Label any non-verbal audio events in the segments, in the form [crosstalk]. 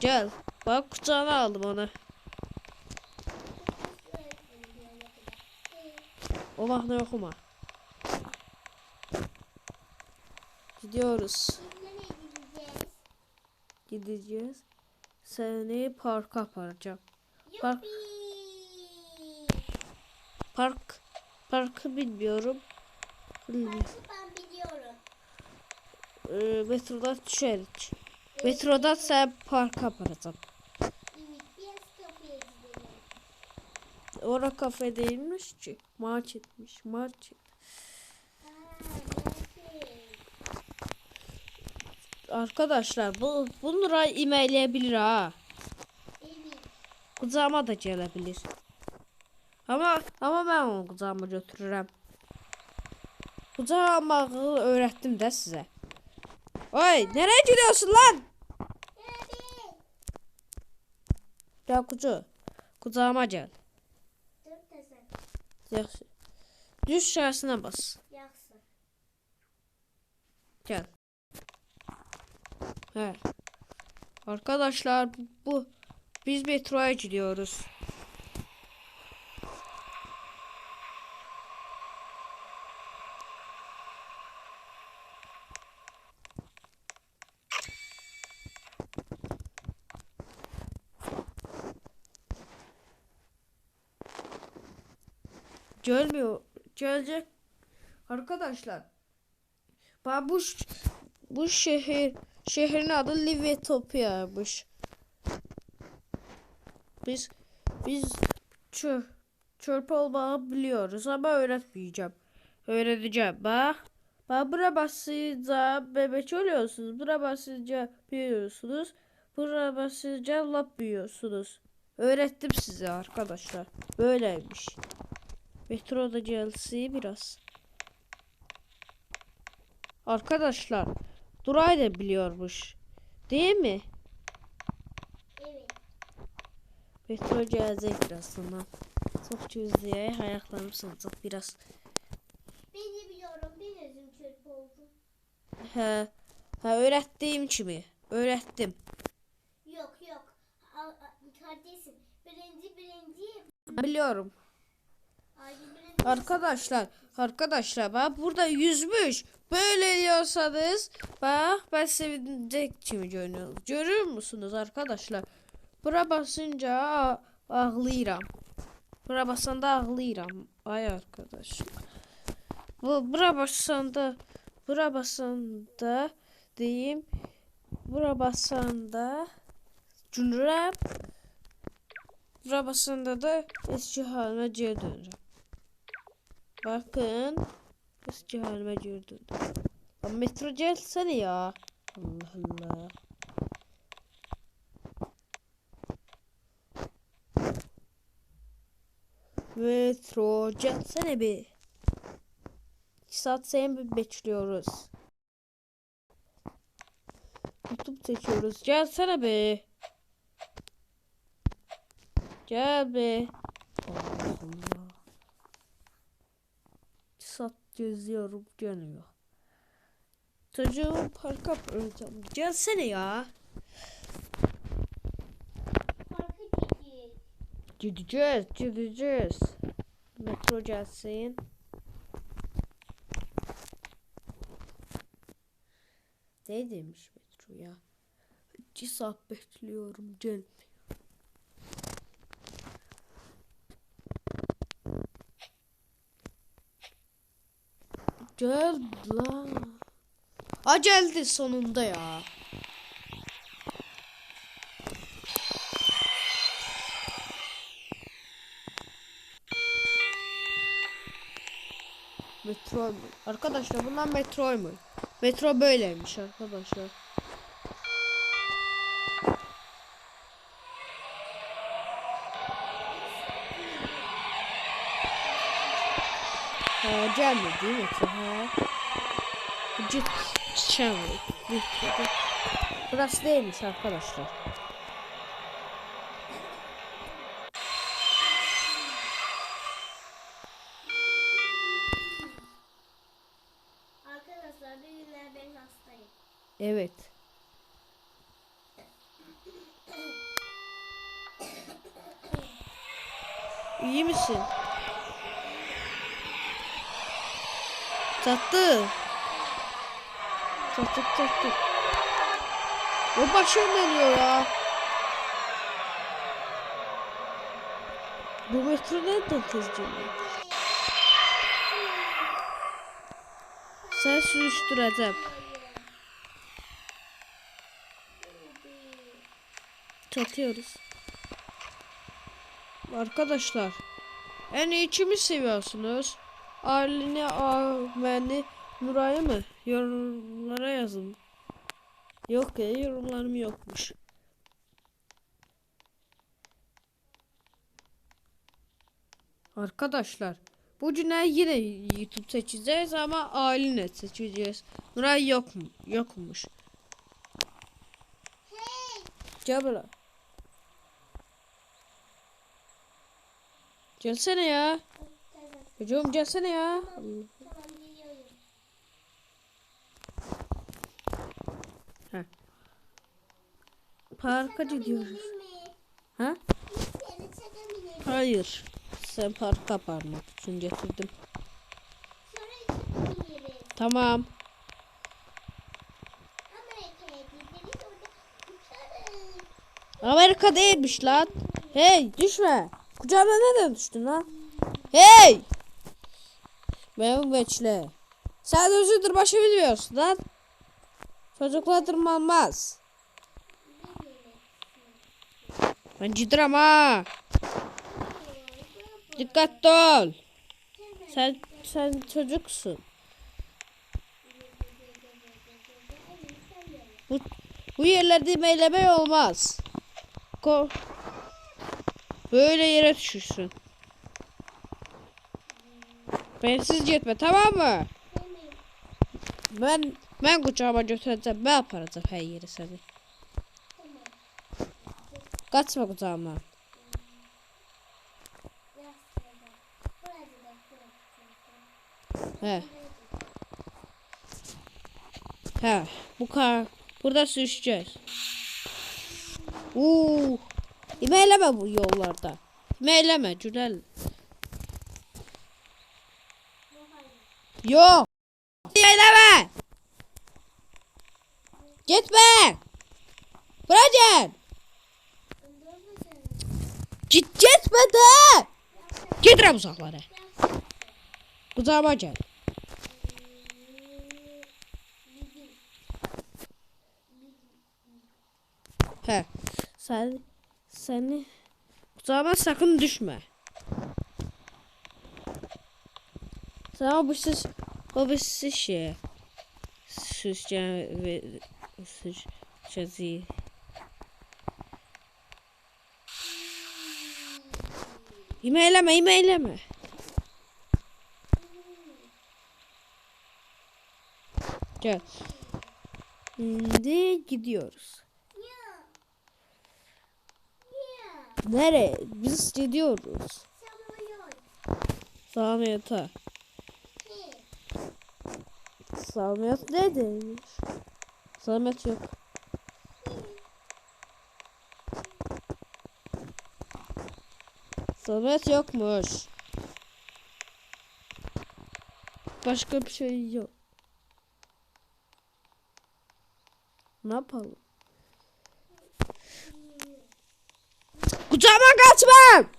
Gel. Bak kucağına aldım onu. O mahnı okuma. Gidiyoruz. Gideceğiz? Gideceğiz. Seni parka aparacağım. Park, park, parkı bilmiyorum. Parkı ben biliyorum. e, metrodan düşerik. Metrodan sen parka gidelim. Ora kafe değilmiş ki. Marketmiş. Market. Ha, neresi? Arkadaşlar bu bunlara imeyleyebilir ha. Kucağıma da gelebilir. Ama ama ben onu kucağıma götürürüm. Kucağa almağı öğrettim de size. Oy nereye gidiyorsun lan? Gel kucu. Kucağıma gel. Yaxşı. Düz şarjına bas. Yaksın. Gel. He. Arkadaşlar bu biz metroya gidiyoruz. Gelmiyor. Gelecek. Arkadaşlar. Ben bu bu şehir şehrin adı Livetopya'ymış. Biz biz çö çöp olmağı biliyoruz ama öğretmeyeceğim. Öğreteceğim. Bak. Bak bura basınca bebek oluyorsunuz. Bura basınca büyüyorsunuz. Bura basınca lap büyüyorsunuz. Öğrettim size arkadaşlar. Böyleymiş. Metroda gelsi biraz. Arkadaşlar Duray da biliyormuş. Değil mi? Evet. Metro biraz sonra. Çok gözlüğe ayaklarım sınacak biraz. Ben de biliyorum. Bir özüm çöp oldu. He, he öğrettiğim kimi? Öğrettim. Yok yok. Al, al, kardeşim. Birinci birinci. Biliyorum. Arkadaşlar, arkadaşlar bak burada yüzmüş. Böyle diyorsanız bak ben sevinecek kimi görüyorum. Görür musunuz arkadaşlar? Bura basınca ağlayıram. Bura basanda ağlayıram. Ay arkadaşlar. Bu bura basanda bura basanda diyeyim. Bura basanda gülürəm. Bura basanda da eski halime geri dönürəm. Bakın. Eski halime geri döndüm. Lan metro gelsene ya. Allah Allah. Metro gelsene bir. İki saat seni bekliyoruz. YouTube çekiyoruz. Gelsene be. Gel be. Allah Allah. Geziyorum gelmiyor. Çocuğumu parka bırakacağım. Gelsene ya. Gideceğiz, gideceğiz. Metro gelsin. Ne demiş metro ya? Saat bekliyorum gel. Gel lan. Ha geldi sonunda ya. Metro mu? Arkadaşlar bunlar metro mu? Metro böyleymiş arkadaşlar. Chodziemy, wiemy trochę. Chodziemy. Teraz zdejmij się arkadaşlar. Arkadaşlar. Evet. İyi misin? Çattı. Çattık çattık. O başım dönüyor ya. Bu metro nereden geliyor? Sen sürüştüreceğim. Çatıyoruz. Arkadaşlar. En iyi kimi seviyorsunuz? Arlin'i, Ahmet'i, Nuray'ı mı? Yorumlara yazın. Yok ya yorumlarım yokmuş. Arkadaşlar. Bu cümle yine YouTube seçeceğiz ama Aline seçeceğiz. Nuray yok mu? Yokmuş. Buraya. Gelsene ya. Tamam. Çocuğum gelsene ya. Tamam geliyorum. Parka gidiyoruz. Ha? Hayır. Sen parka parmak için getirdim. Tamam. Amerika değilmiş lan. Hey düşme. Kucağıma neden düştün lan? Hey. Benim bekle. Sen özüdür başı bilmiyorsun lan. Çocuklar tırmanmaz. Ben ciddirim ha. Dikkatli ol. Sen sen çocuksun. Bu, bu yerlerde meyleme olmaz. Ko Böyle yere düşürsün. Bensiz gitme tamam mı? Ben ben kucağıma götüreceğim. Ben yaparacağım her yeri seni. Kaçma kucağımdan. He. He. Bu kar. Burada sürüşeceğiz. Uuu. İmeyleme bu yollarda. İmeyleme Cünel. Yok. İmeyleme. Gitme. Bırak gel. Git gitme de. Getirem uzaklara. Kucağıma gel. He. Sen seni kucağıma sakın düşme. Sana bu ses o bir ses şey. Süs çizgi. İmeyleme, imeyleme. Gel. Şimdi gidiyoruz. Nereye? Biz gidiyoruz. Samiyata. Samiyat ne demiş? Samiyat yok. Samiyat yokmuş. Başka bir şey yok. Ne yapalım? Kucağıma kaçma!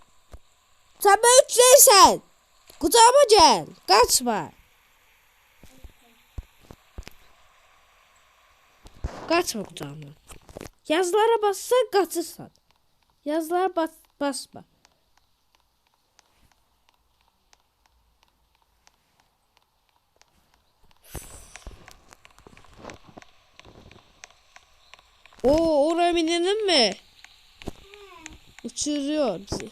Sen ben üç değilsen. Kucağıma gel. Kaçma. Kaçma kucağımdan. Yazılara bassan kaçırsan. Yazılara bas basma. Oo oraya binelim mi? Uçuruyor bizi.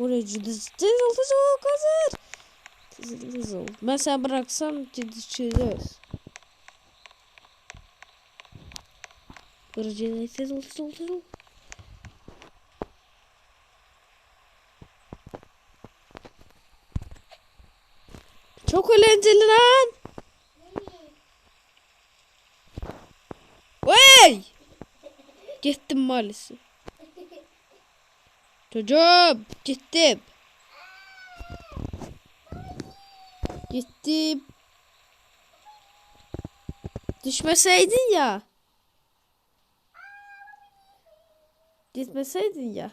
Oraya cıdız cıdız cıdız kazır. Cıdız cıdız Ben sen bıraksam cıdız cıdız. Oraya cıdız cıdız cıdız cıdız. Çok eğlenceli lan. Vay! Gittim maalesef. Çocuğum gittim. Gittim. Düşmeseydin ya. Gitmeseydin ya.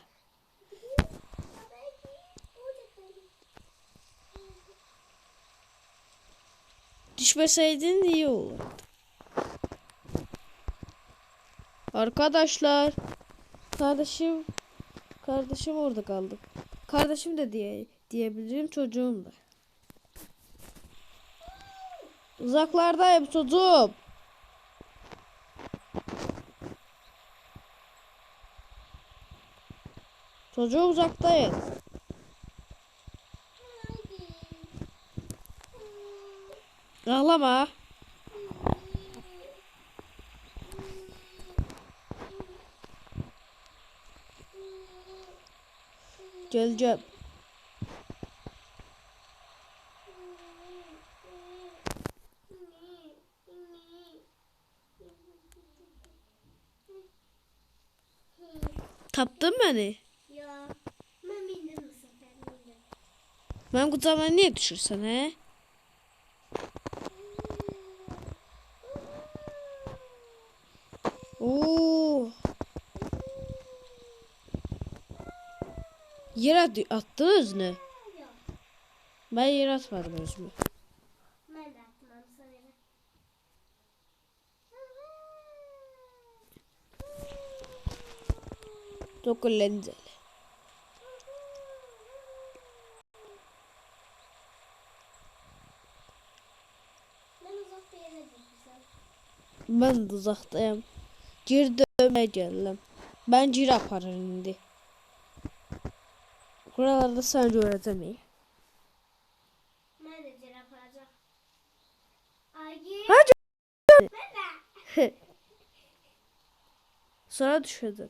Düşmeseydin iyi olur. Arkadaşlar. Kardeşim. Kardeşim orada kaldı. Kardeşim de diye diyebilirim çocuğum da. Uzaklardayım çocuğum. Çocuğum uzaktayım. Ağlama. Geleceğim. Taptın beni. Ya. Ben bildim bu sefer bildim. Ben kucağıma niye düşürsen he? Oo. Yere at- ne? Yok. Ben yere atmadım özümü. Çok eğlenceli. Ben uzak bir yere gitmişim. Ben uzaktayım. Geri dönmeye geldim. Ben geri aparır indi. Buralarda göreceğim iyi. Ben de cevap alacağım. Ay. De. [laughs] Sonra düşürdüm.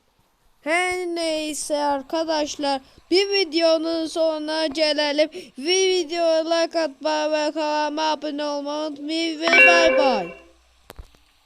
Her neyse arkadaşlar bir videonun sonuna gelelim. Bir videoya like atmayı ve kanalıma abone olmayı unutmayın ve bay bay.